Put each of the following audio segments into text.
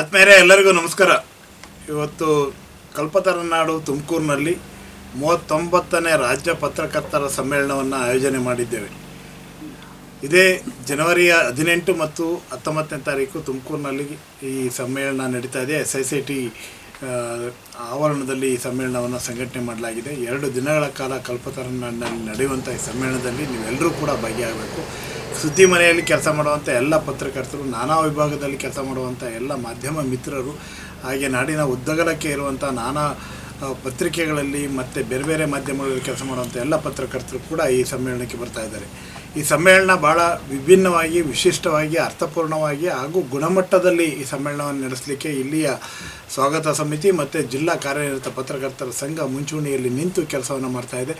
ಆತ್ಮೇಲೆ ಎಲ್ಲರಿಗೂ ನಮಸ್ಕಾರ. ಇವತ್ತು ಕಲ್ಪತರನಾಡು ತುಮಕೂರಿನಲ್ಲಿ ಮೂವತ್ತೊಂಬತ್ತನೇ ರಾಜ್ಯ ಪತ್ರಕರ್ತರ ಸಮ್ಮೇಳನವನ್ನು ಆಯೋಜನೆ ಮಾಡಿದ್ದೇವೆ. ಇದೇ ಜನವರಿಯ ಹದಿನೆಂಟು ಮತ್ತು ಹತ್ತೊಂಬತ್ತನೇ ತಾರೀಕು ತುಮಕೂರಿನಲ್ಲಿ ಈ ಸಮ್ಮೇಳನ ನಡೀತಾ ಇದೆ. ಎಸ್ ಐ ಸಿ ಟಿ ಆವರಣದಲ್ಲಿ ಈ ಸಮ್ಮೇಳನವನ್ನು ಸಂಘಟನೆ ಮಾಡಲಾಗಿದೆ. ಎರಡು ದಿನಗಳ ಕಾಲ ಕಲ್ಪತರನಾಡಿನಲ್ಲಿ ನಡೆಯುವಂಥ ಈ ಸಮ್ಮೇಳನದಲ್ಲಿ ನೀವೆಲ್ಲರೂ ಕೂಡ ಭಾಗಿಯಾಗಬೇಕು. ಸುದ್ದಿ ಮನೆಯಲ್ಲಿ ಕೆಲಸ ಮಾಡುವಂಥ ಎಲ್ಲ ಪತ್ರಕರ್ತರು, ನಾನಾ ವಿಭಾಗದಲ್ಲಿ ಕೆಲಸ ಮಾಡುವಂಥ ಎಲ್ಲ ಮಾಧ್ಯಮ ಮಿತ್ರರು, ಹಾಗೆ ನಾಡಿನ ಉದ್ದಗಲಕ್ಕೆ ಇರುವಂಥ ನಾನಾ ಪತ್ರಿಕೆಗಳಲ್ಲಿ ಮತ್ತು ಬೇರೆ ಬೇರೆ ಮಾಧ್ಯಮಗಳಲ್ಲಿ ಕೆಲಸ ಮಾಡುವಂಥ ಎಲ್ಲ ಪತ್ರಕರ್ತರು ಕೂಡ ಈ ಸಮ್ಮೇಳನಕ್ಕೆ ಬರ್ತಾ ಇದ್ದಾರೆ. ಈ ಸಮ್ಮೇಳನ ಭಾಳ ವಿಭಿನ್ನವಾಗಿ, ವಿಶಿಷ್ಟವಾಗಿ, ಅರ್ಥಪೂರ್ಣವಾಗಿ ಹಾಗೂ ಗುಣಮಟ್ಟದಲ್ಲಿ ಈ ಸಮ್ಮೇಳನವನ್ನು ನಡೆಸಲಿಕ್ಕೆ ಇಲ್ಲಿಯ ಸ್ವಾಗತ ಸಮಿತಿ ಮತ್ತು ಜಿಲ್ಲಾ ಕಾರ್ಯನಿರತ ಪತ್ರಕರ್ತರ ಸಂಘ ಮುಂಚೂಣಿಯಲ್ಲಿ ನಿಂತು ಕೆಲಸವನ್ನು ಮಾಡ್ತಾ ಇದೆ.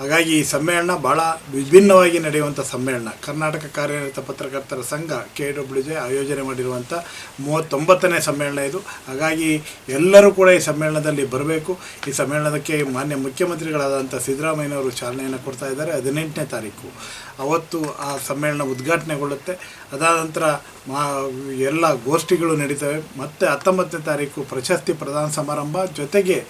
ಹಾಗಾಗಿ ಈ ಸಮ್ಮೇಳನ ಭಾಳ ವಿಭಿನ್ನವಾಗಿ ನಡೆಯುವಂಥ ಸಮ್ಮೇಳನ. ಕರ್ನಾಟಕ ಕಾರ್ಯನಿರತ ಪತ್ರಕರ್ತರ ಸಂಘ ಕೆ ಡಬ್ಲ್ಯೂ ಜೆ ಆಯೋಜನೆ ಮಾಡಿರುವಂಥ ಮೂವತ್ತೊಂಬತ್ತನೇ ಸಮ್ಮೇಳನ ಇದು. ಹಾಗಾಗಿ ಎಲ್ಲರೂ ಕೂಡ ಈ ಸಮ್ಮೇಳನದಲ್ಲಿ ಬರಬೇಕು. ಈ ಸಮ್ಮೇಳನಕ್ಕೆ ಮಾನ್ಯ ಮುಖ್ಯಮಂತ್ರಿಗಳಾದಂಥ ಸಿದ್ದರಾಮಯ್ಯನವರು ಚಾಲನೆಯನ್ನು ಕೊಡ್ತಾ ಇದ್ದಾರೆ. ಹದಿನೆಂಟನೇ ತಾರೀಕು. ಅವತ್ತು ಆ ಸಮ್ಮೇಳನ ಉದ್ಘಾಟನೆಗೊಳ್ಳುತ್ತೆ. ಅದಾದ ನಂತರ ಮಾ ಎಲ್ಲ ಗೋಷ್ಠಿಗಳು ನಡೀತವೆ. ಮತ್ತು ಹತ್ತೊಂಬತ್ತನೇ ತಾರೀಕು ಪ್ರಶಸ್ತಿ ಪ್ರದಾನ ಸಮಾರಂಭ. ಜೊತೆಗೆ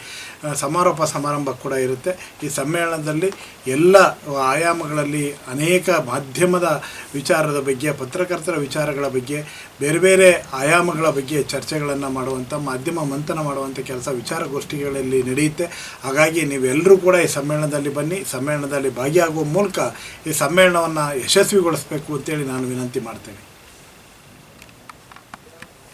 ಸಮಾರೋಪ ಸಮಾರಂಭ ಕೂಡ ಇರುತ್ತೆ. ಈ ಸಮ್ಮೇಳನದಲ್ಲಿ ಎಲ್ಲ ಆಯಾಮಗಳಲ್ಲಿ ಅನೇಕ ಮಾಧ್ಯಮದ ವಿಚಾರದ ಬಗ್ಗೆ, ಪತ್ರಕರ್ತರ ವಿಚಾರಗಳ ಬಗ್ಗೆ, ಬೇರೆ ಬೇರೆ ಆಯಾಮಗಳ ಬಗ್ಗೆ ಚರ್ಚೆಗಳನ್ನು ಮಾಡುವಂಥ ಮಾಧ್ಯಮ ಮಂಥನ ಮಾಡುವಂಥ ಕೆಲಸ ವಿಚಾರಗೋಷ್ಠಿಗಳಲ್ಲಿ ನಡೆಯುತ್ತೆ. ಹಾಗಾಗಿ ನೀವೆಲ್ಲರೂ ಕೂಡ ಈ ಸಮ್ಮೇಳನದಲ್ಲಿ ಬನ್ನಿ. ಸಮ್ಮೇಳನದಲ್ಲಿ ಭಾಗಿಯಾಗುವ ಮೂಲಕ ಈ ಸಮ್ಮೇಳನವನ್ನು ಯಶಸ್ವಿಗೊಳಿಸಬೇಕು ಅಂತೇಳಿ ನಾನು ವಿನಂತಿ ಮಾಡ್ತೇನೆ.